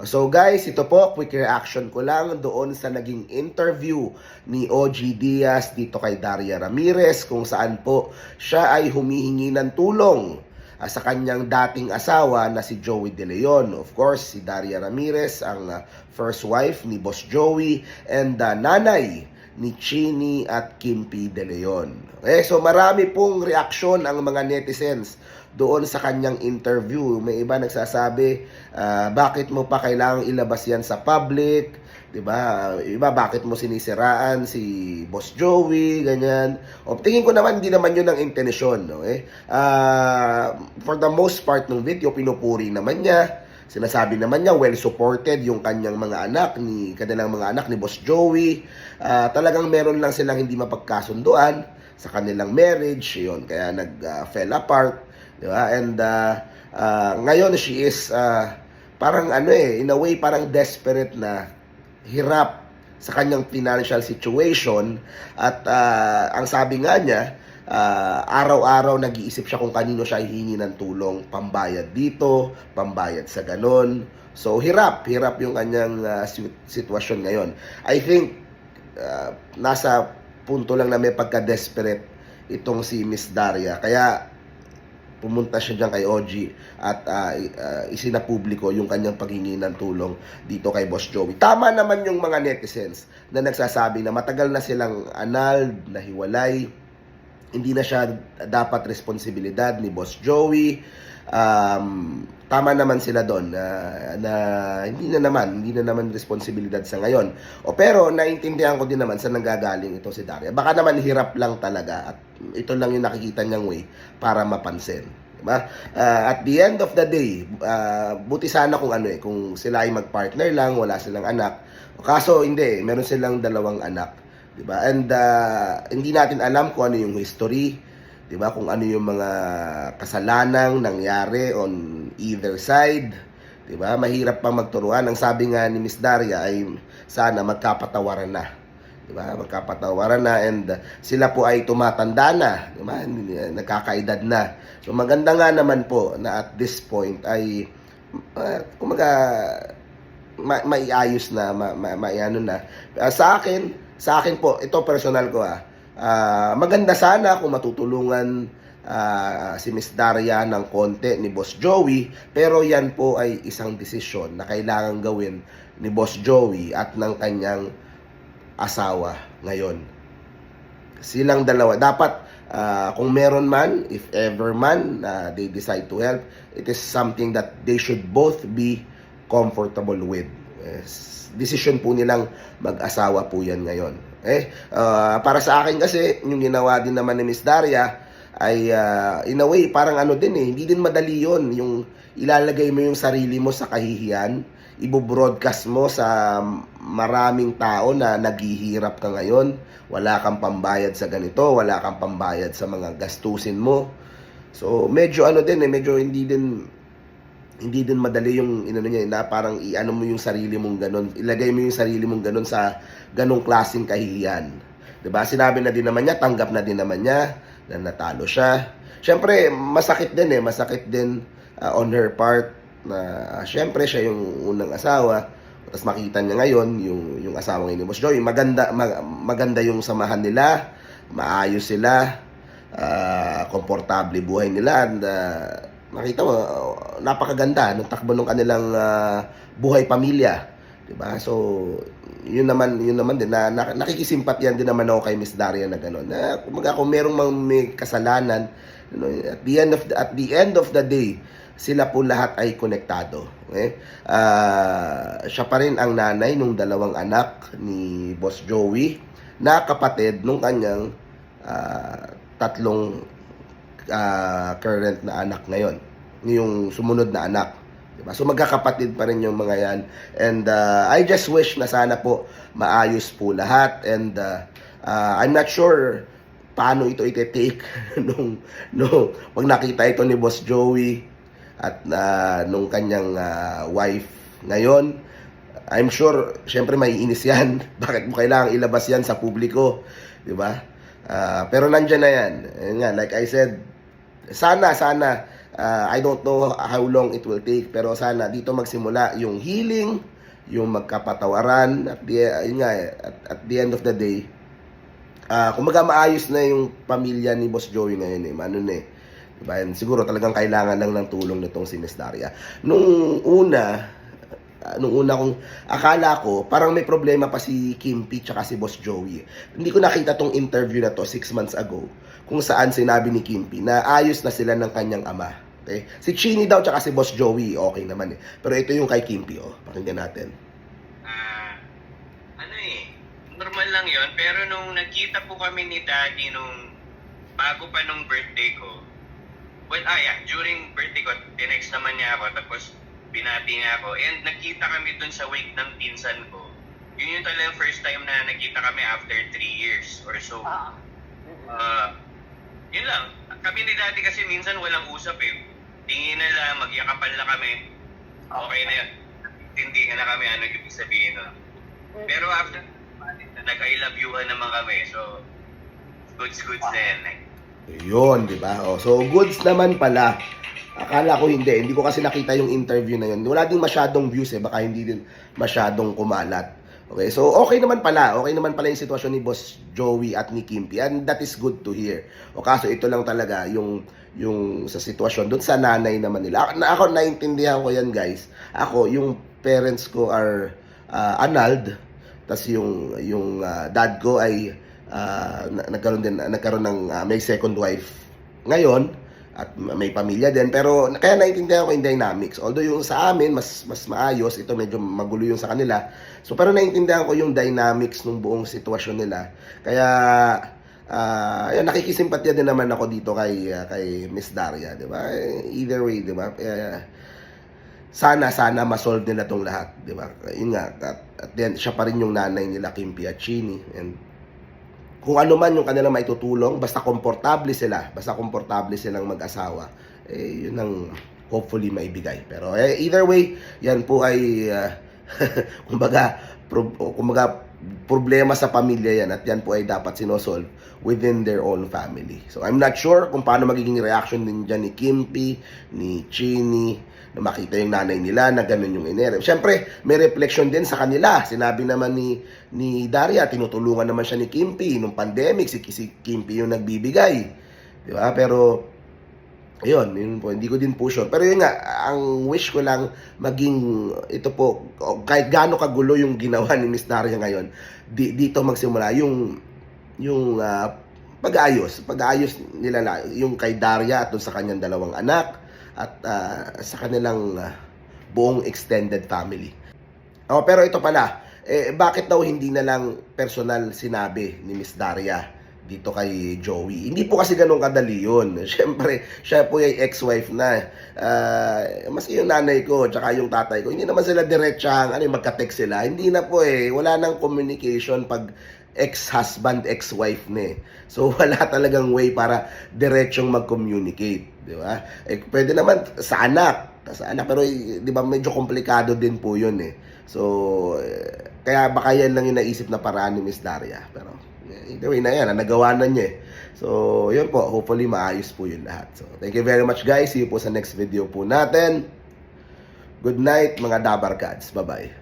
So guys, ito po, quick reaction ko lang doon sa naging interview ni OG Diaz dito kay Daria Ramirez kung saan po siya ay humihingi ng tulong ah, sa kanyang dating asawa na si Joey De Leon. Of course, si Daria Ramirez ang ah, first wife ni Boss Joey and ah, nanay ni Chini at Kimpi De Leon. Okay, so marami pong reaksyon ang mga netizens doon sa kanyang interview. May iba nagsasabi, ah, bakit mo pa kailangang ilabas yan sa public? 'Di ba? Iba bakit mo sinisiraan si Boss Joey, ganyan. O tingin ko naman hindi naman 'yun ang intensyon, no? Eh, ah, for the most part ng video pinupuri naman niya. Sinasabi naman niya well supported yung kanyang mga anak ni kanilang mga anak ni Boss Joey. Ah, talagang meron lang silang hindi mapagkasunduan sa kanilang marriage, yun. Kaya nag fell apart, di ba? And ah, ah, ngayon she is ah, parang ano eh, in a way parang desperate na hirap sa kanyang financial situation at ah, ang sabi nga niya ah, araw-araw nag-iisip siya kung kanino siya hihingi ng tulong pambayad dito, pambayad sa ganon. So hirap, hirap yung kanyang sit- sitwasyon ngayon. I think ah, nasa punto lang na may pagka-desperate itong si Miss Daria. Kaya pumunta siya dyan kay OG at i- ah, isinapubliko yung kanyang paghingi ng tulong dito kay Boss Joey. Tama naman yung mga netizens na nagsasabi na matagal na silang anal, nahiwalay, hindi na siya dapat responsibilidad ni Boss Joey. Um, tama naman sila doon na, na hindi na naman, hindi na naman responsibilidad sa ngayon. O pero naintindihan ko din naman sa nanggagaling ito si Daria. Baka naman hirap lang talaga at ito lang yung nakikita niyang way para mapansin. Diba? Ah, at the end of the day, ah, buti sana kung ano eh, kung sila ay mag-partner lang, wala silang anak. Kaso hindi, meron silang dalawang anak. 'Di ba? And ah, hindi natin alam kung ano yung history, 'di ba? Kung ano yung mga kasalanang nangyari on either side, 'di ba? Mahirap pa magturuan. Ang sabi nga ni Miss Daria ay sana magkapatawaran na. 'Di ba? Magkapatawaran na and ah, sila po ay tumatanda na, 'di ba? Nagkakaedad na. So maganda nga naman po na at this point ay uh, kumaga ma- maiayos na, ma- ma- maiano na. Ah, sa akin, sa akin po, ito personal ko ah, ah, maganda sana kung matutulungan ah, si Miss Daria ng konti ni Boss Joey, pero yan po ay isang desisyon na kailangan gawin ni Boss Joey at ng kanyang asawa ngayon. Silang dalawa. Dapat, ah, kung meron man, if ever man, na they decide to help, it is something that they should both be comfortable with. Yes. Decision po nilang mag-asawa po yan ngayon. Eh, ah, para sa akin kasi, yung ginawa din naman ni Miss Daria, ay ah, in a way, parang ano din eh, hindi din madali yon Yung ilalagay mo yung sarili mo sa kahihiyan, ibo-broadcast mo sa maraming tao na naghihirap ka ngayon, wala kang pambayad sa ganito, wala kang pambayad sa mga gastusin mo. So, medyo ano din eh, medyo hindi din hindi din madali yung inano niya eh, na parang iano mo yung sarili mong ganun, ilagay mo yung sarili mong ganun sa ganung klaseng kahihiyan. 'Di ba? Sinabi na din naman niya, tanggap na din naman niya na natalo siya. Syempre, masakit din eh, masakit din uh, on her part na uh, syempre siya yung unang asawa. Tapos makita niya ngayon yung yung asawa ni Boss Joey, maganda mag- maganda yung samahan nila, maayos sila, ah, komportable buhay nila and ah, nakita mo napakaganda ng takbo ng kanilang ah, buhay pamilya, 'di ba? So yun naman yun naman din na, na nakikisimpatyan din naman ako kay Miss Daria na gano'n. Na kumaga kung merong mang may kasalanan, you know, at the end of the, at the end of the day, sila po lahat ay konektado. Okay? Ah, siya pa rin ang nanay ng dalawang anak ni Boss Joey na kapatid nung kanyang ah, tatlong ah, current na anak ngayon. Yung sumunod na anak. Diba? So magkakapatid pa rin yung mga yan. And uh, I just wish na sana po maayos po lahat. And uh, uh, I'm not sure paano ito ite-take nung, nung pag nakita ito ni Boss Joey at uh, nung kanyang uh, wife ngayon. I'm sure, syempre may inis yan. Bakit mo kailangang ilabas yan sa publiko? Di ba? Ah, pero nandyan na yan. Ayun nga, like I said, sana, sana, Ah, I don't know how long it will take pero sana dito magsimula yung healing, yung magkapatawaran at the, yun nga, eh, at, at the end of the day, ah kumbaga maayos na yung pamilya ni Boss Joey ngayon eh, ano na eh. Diba? And siguro talagang kailangan lang ng tulong nitong si Miss Daria. Nung una, ah, nung una kong akala ko parang may problema pa si Kimpi tsaka si Boss Joey. Hindi ko nakita tong interview na to six months ago kung saan sinabi ni Kimpi na ayos na sila ng kanyang ama. Okay? Si Chini daw tsaka si Boss Joey, okay naman eh. Pero ito yung kay Kimpi, oh. Pakinggan natin. Ah, ano eh, normal lang yon pero nung nagkita po kami ni Daddy nung bago pa nung birthday ko, well, ah yeah, during birthday ko, tinext naman niya ako, tapos binati niya ako, and nagkita kami dun sa wake ng pinsan ko. Yun yung talagang first time na nagkita kami after three years or so. Ah. Ah, yun lang. Kami ni Daddy kasi minsan walang usap eh. Tingin na lang, magyakapan na kami. Okay na yun. Hindi na kami ano ibig sabihin nun. Pero after, nag-I love you naman kami. So, goods, goods din. Like, Yun, di ba? Oh, so, goods naman pala. Akala ko hindi. Hindi ko kasi nakita yung interview na yun. Wala din masyadong views eh. Baka hindi din masyadong kumalat. Okay, so okay naman pala. Okay naman pala yung sitwasyon ni Boss Joey at ni Kimpi. And that is good to hear. O kaso ito lang talaga yung yung sa sitwasyon doon sa nanay naman nila. Ako, na, ako naintindihan ko yan guys. Ako, yung parents ko are uh, annulled. Tapos yung yung ah, dad ko ay na- nagkaroon din nagkaroon ng ah, may second wife ngayon at may pamilya din. Pero kaya naiintindihan ko yung dynamics. Although yung sa amin mas mas maayos ito medyo magulo yung sa kanila. So pero naiintindihan ko yung dynamics ng buong sitwasyon nila. Kaya ah ayun, nakikisimpatya din naman ako dito kay ah, kay Miss Daria di ba? Either way di ba? Eh, sana sana ma-solve nila tong lahat, 'di ba? Yun nga, at, at then siya pa rin yung nanay nila Kim Piaccini and kung ano man yung kanilang maitutulong, basta komportable sila, basta komportable silang mag-asawa, eh yun ang hopefully maibigay. Pero eh, either way, yan po ay ah, kumbaga pro, kumbaga problema sa pamilya yan at yan po ay dapat sinosolve within their own family. So I'm not sure kung paano magiging reaction din dyan ni Kimpi, ni Chini, na makita yung nanay nila na ganun yung inere. Siyempre, may reflection din sa kanila. Sinabi naman ni ni Daria, tinutulungan naman siya ni Kimpi nung pandemic, si, si Kimpi yung nagbibigay. Di ba? Pero Ayun, yun po, hindi ko din po sure. Pero yun nga, ang wish ko lang maging, ito po, kahit gaano kagulo yung ginawa ni Miss Daria ngayon, di, dito magsimula yung, yung ah, pag-ayos, pag-ayos nila na, yung kay Daria at sa kanyang dalawang anak, at ah, sa kanilang ah, buong extended family. Oh, pero ito pala, eh, bakit daw hindi na lang personal sinabi ni Miss Daria dito kay Joey? Hindi po kasi ganun kadali yun. Siyempre, siya po ay ex-wife na. Ah, maski yung nanay ko, tsaka yung tatay ko, hindi naman sila diretsang, ano, yung magka-text sila. Hindi na po eh. Wala nang communication pag ex-husband, ex-wife na eh. So, wala talagang way para diretsyong mag-communicate. Di ba? Eh, pwede naman sa anak. Sa anak, pero eh, di ba medyo komplikado din po yun eh. So, eh, kaya baka yan lang yung naisip na paraan ni Miss Daria. Pero, eh, either way na yan, nagawa na niya eh. So, yun po, hopefully maayos po yun lahat. So, thank you very much guys. See you po sa next video po natin. Good night mga Dabar Cats. Bye-bye.